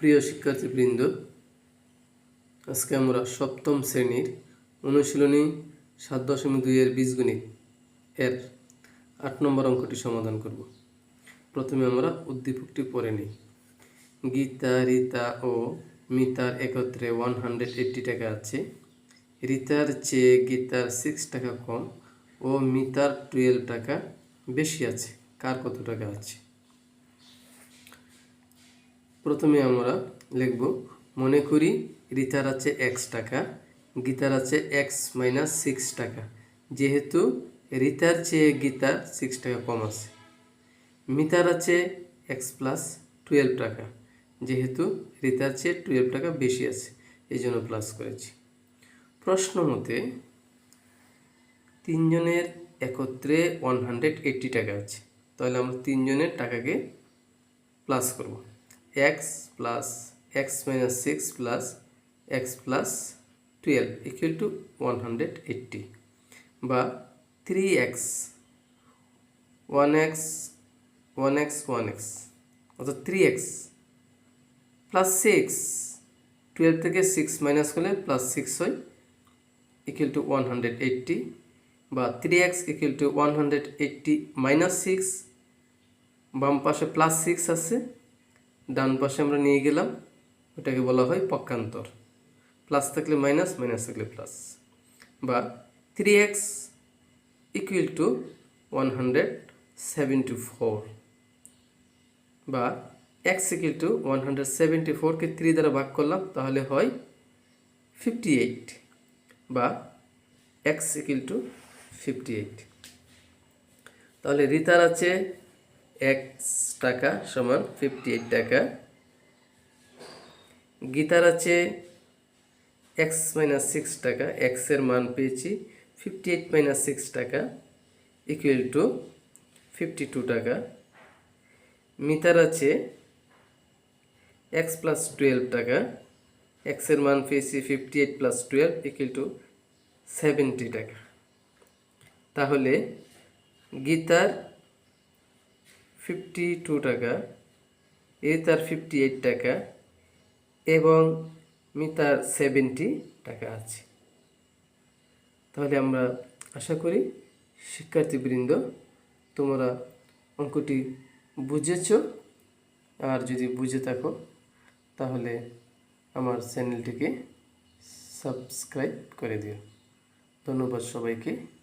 প্রিয় শিক্ষার্থীবৃন্দ, আজকে আমরা সপ্তম শ্রেণির অনুশীলনী সাত দশমিক দুইয়ের বীজগণিত এর আট নম্বর অঙ্কটি সমাধান করব। প্রথমে আমরা উদ্দীপকটি পড়ে নিই। গীতা রীতা ও মিতার একত্রে ওয়ান হান্ড্রেড এইট্টি টাকা আছে। রীতার চেয়ে গীতার সিক্স টাকা কম ও মিতার টুয়েলভ টাকা বেশি আছে। কার কত টাকা আছে? প্রথমে আমরা লিখব, মনে করি রিতার আছে এক্স টাকা, গীতার আছে এক্স মাইনাস সিক্স টাকা। যেহেতু রিতার চেয়ে গীতার সিক্স টাকা কম আছে। মিতার আছে এক্স প্লাস টুয়েলভ টাকা। যেহেতু রিতার চেয়ে টুয়েলভ টাকা বেশি আছে এই জন্য প্লাস করেছি। প্রশ্ন মতে, তিনজনের একত্রে ওয়ান হান্ড্রেড এইট্টি টাকা আছে। তাহলে আমরা তিনজনের টাকাকে প্লাস করব। X plus X minus six plus X plus twelve equal to one hundred eighty বা three X one X one X one X অর্থাৎ three X plus six twelve থেকে সিক্স মাইনাস করলে প্লাস সিক্স হয় equal to one hundred eighty বা three X equal to one hundred eighty minus six বাম পাশে plus six আছে ডান পাশে আমরা নিয়ে গেলাম, ওটাকে বলা হয় পক্ষান্তর। প্লাস থাকলে মাইনাস মাইনাস থাকলে প্লাস। বা three X equal to one hundred seventy four বা X equal to one hundred seventy ফোরকে থ্রি দ্বারা ভাগ করলাম, তাহলে হয় ফিফটি এইট বা X equal to fifty eight তাহলে রিতার আছে এক্স টাকা সমান ফিফটি এইট টাকা। গীতার আছে এক্স মাইনাস সিক্স টাকা এক্সের মান পেয়েছি ফিফটি এইট মাইনাস সিক্স টাকা ইকুয়াল টু ফিফটি টু টাকা। মিতার আছে এক্স প্লাস টুয়েলভ টাকা এক্সের মান পেয়েছি fifty eight plus twelve equal to seventy টাকা। তাহলে গীতার ফিফটি টু টাকা, এ তার ফিফটি এইট টাকা এবং মিতার সেভেন্টি টাকা আছে। তাহলে আমরা আশা করি শিক্ষার্থীবৃন্দ তোমরা অঙ্কটি বুঝেছ। আর যদি বুঝে থাকো, তাহলে আমার চ্যানেলটিকে সাবস্ক্রাইব করে দিও। ধন্যবাদ সবাইকে।